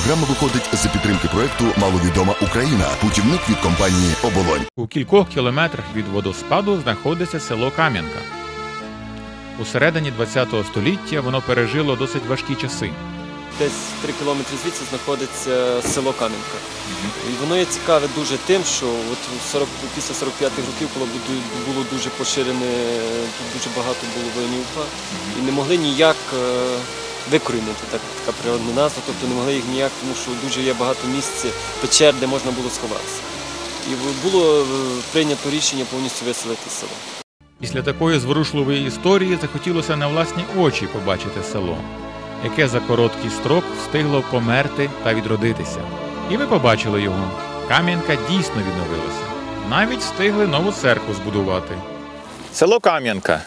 Програма виходить за підтримки проекту Маловідома Україна. Путівник від компанії Оболонь. У кількох кілометрах від водоспаду знаходиться село Кам'янка. У середині ХХ століття воно пережило досить важкі часи. Десь 3 кілометри звідси знаходиться село Кам'янка. І воно є цікаве дуже тим, що от 40, після 45-х років, коли було дуже поширене, дуже багато було воїнів і не могли ніяк е, викорінити так, така природна назва, тобто не могли їх ніяк, тому що дуже є багато місць, печер, де можна було сховатися. І було е, прийнято рішення повністю виселити село. Після такої зворушливої історії захотілося на власні очі побачити село, яке за короткий строк встигло померти та відродитися. І ви побачили його. Кам'янка дійсно відновилася. Навіть встигли нову церкву збудувати. Село Кам'янка,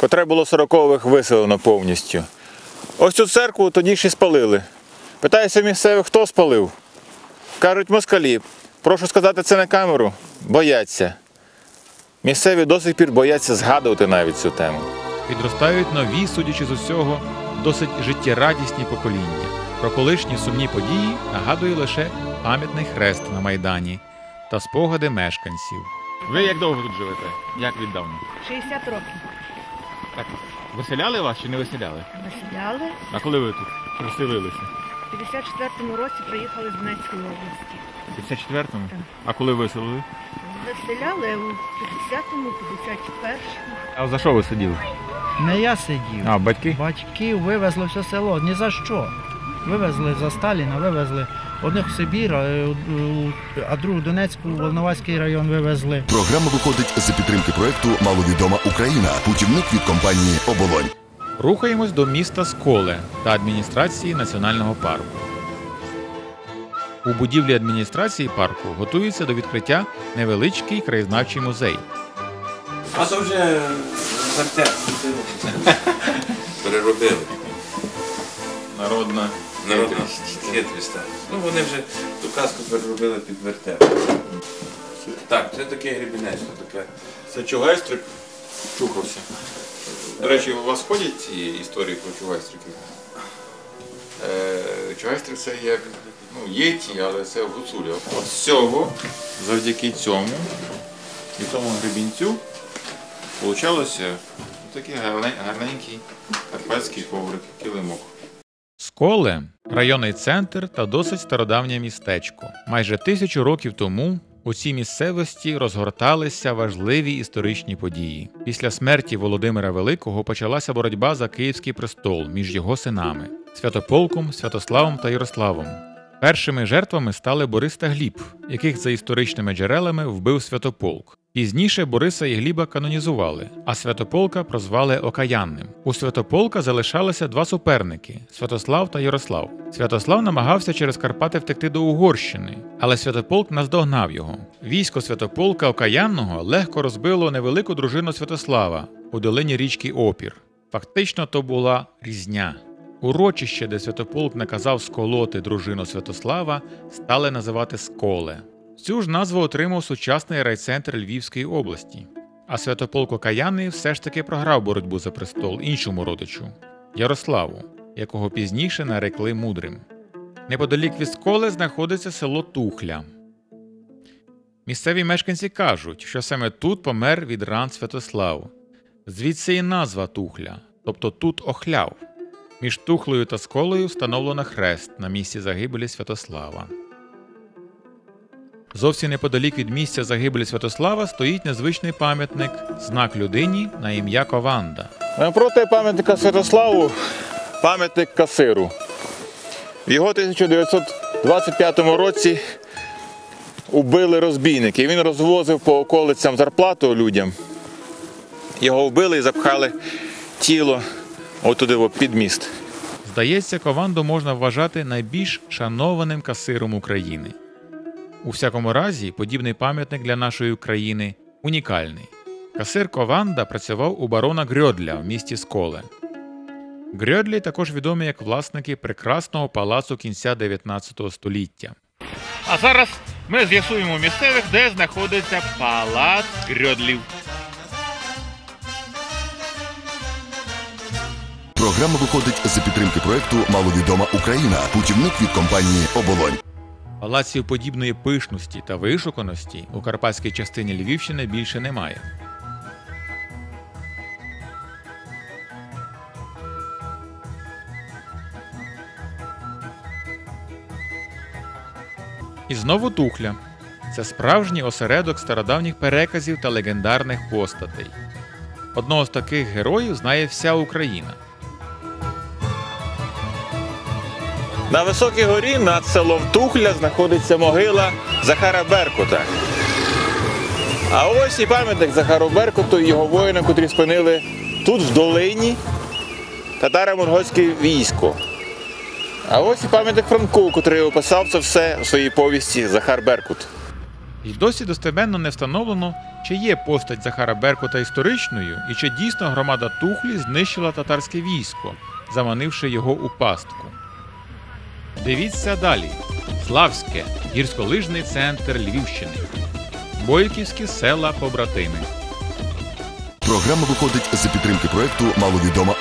котре було 40-х виселено повністю. Ось цю церкву тоді ще спалили. Питаюся місцевих, хто спалив. Кажуть, москалі. Прошу сказати це на камеру. Бояться. Місцеві до сих пір бояться згадувати навіть цю тему. Підростають нові, судячи з усього, досить життєрадісні покоління. Про колишні сумні події нагадує лише пам'ятний хрест на Майдані та спогади мешканців. Ви як довго тут живете? Як віддавна? 60 років. Так, виселяли вас чи не виселяли? Населяли. А коли ви тут розселилися? В 54-му році приїхали з Донецької області. В 54-му? Так. А коли виселили? Виселяли у 50-му, 51-му. А за що ви сиділи? Не я сидів. А, батьки? Батьків вивезли все село. Ні за що. Вивезли за Сталіна, вивезли одних в Сибір, а, е, другу Донецьку, Волноваський район вивезли. Програма виходить за підтримки проекту Маловідома Україна. Путівник від компанії Оболонь. Рухаємось до міста Сколе та адміністрації національного парку. У будівлі адміністрації парку готується до відкриття невеличкий краєзнавчий музей. А то вже вертеп. Переробили. Народна Народна хитрість. Ну вони вже ту казку переробили під вертеп. Так, це таке грібінець, таке. Це чугайстрик чухався. До речі, у вас ходять ці історії про чугайстриків? Е, чугайстрик це як ну, єті, але це в гуцулі. От з цього, завдяки цьому і тому гребінцю, получалося такий гарненький карпатський коврик, килимок. Сколе районний центр та досить стародавнє містечко. Майже тисячу років тому у цій місцевості розгорталися важливі історичні події. Після смерті Володимира Великого почалася боротьба за Київський престол між його синами Святополком, Святославом та Ярославом. Першими жертвами стали Борис та Гліб, яких за історичними джерелами вбив Святополк. Пізніше Бориса і Гліба канонізували, а Святополка прозвали Окаянним. У Святополка залишалися два суперники Святослав та Ярослав. Святослав намагався через Карпати втекти до Угорщини, але Святополк наздогнав його. Військо Святополка Окаянного легко розбило невелику дружину Святослава у долині річки Опір. Фактично, то була різня. Урочище, де Святополк наказав сколоти дружину Святослава, стали називати Сколе. Цю ж назву отримав сучасний райцентр Львівської області. А Святополк Окаяний все ж таки програв боротьбу за престол іншому родичу Ярославу, якого пізніше нарекли мудрим. Неподалік від Сколе знаходиться село Тухля. Місцеві мешканці кажуть, що саме тут помер від ран Святослав. Звідси і назва Тухля, тобто тут охляв. Між Тухлею та Сколею встановлено хрест на місці загибелі Святослава. Зовсім неподалік від місця загибелі Святослава стоїть незвичний пам'ятник знак людині на ім'я Кованда. Напроти пам'ятника Святославу пам'ятник касиру. В його 1925 році убили розбійники. Він розвозив по околицям зарплату людям. Його вбили і запхали тіло отуди під міст. Здається, Кованду можна вважати найбільш шанованим касиром України. У всякому разі, подібний пам'ятник для нашої країни унікальний. Касир Кованда працював у барона Грьодля в місті Сколе. Грьодлі також відомі як власники прекрасного палацу кінця 19 століття. А зараз ми з'ясуємо у місцевих, де знаходиться палац Грьодлів. Програма виходить за підтримки проекту Маловідома Україна. Путівник від компанії Оболонь. Палаців подібної пишності та вишуканості у карпатській частині Львівщини більше немає. І знову Тухля. Це справжній осередок стародавніх переказів та легендарних постатей. Одного з таких героїв знає вся Україна. На високій горі над селом Тухля знаходиться могила Захара Беркута. А ось і пам'ятник Захару Беркуту і його воїнам, котрі спинили тут, в долині, татаро-монгольське військо. А ось і пам'ятник Франку, котрий описав це все у своїй повісті Захар Беркут. І досі достеменно не встановлено, чи є постать Захара Беркута історичною і чи дійсно громада Тухлі знищила татарське військо, заманивши його у пастку. Дивіться далі. Славське гірськолижний центр Львівщини. Бойківські села побратими. Програма виходить за підтримки проекту Маловідома.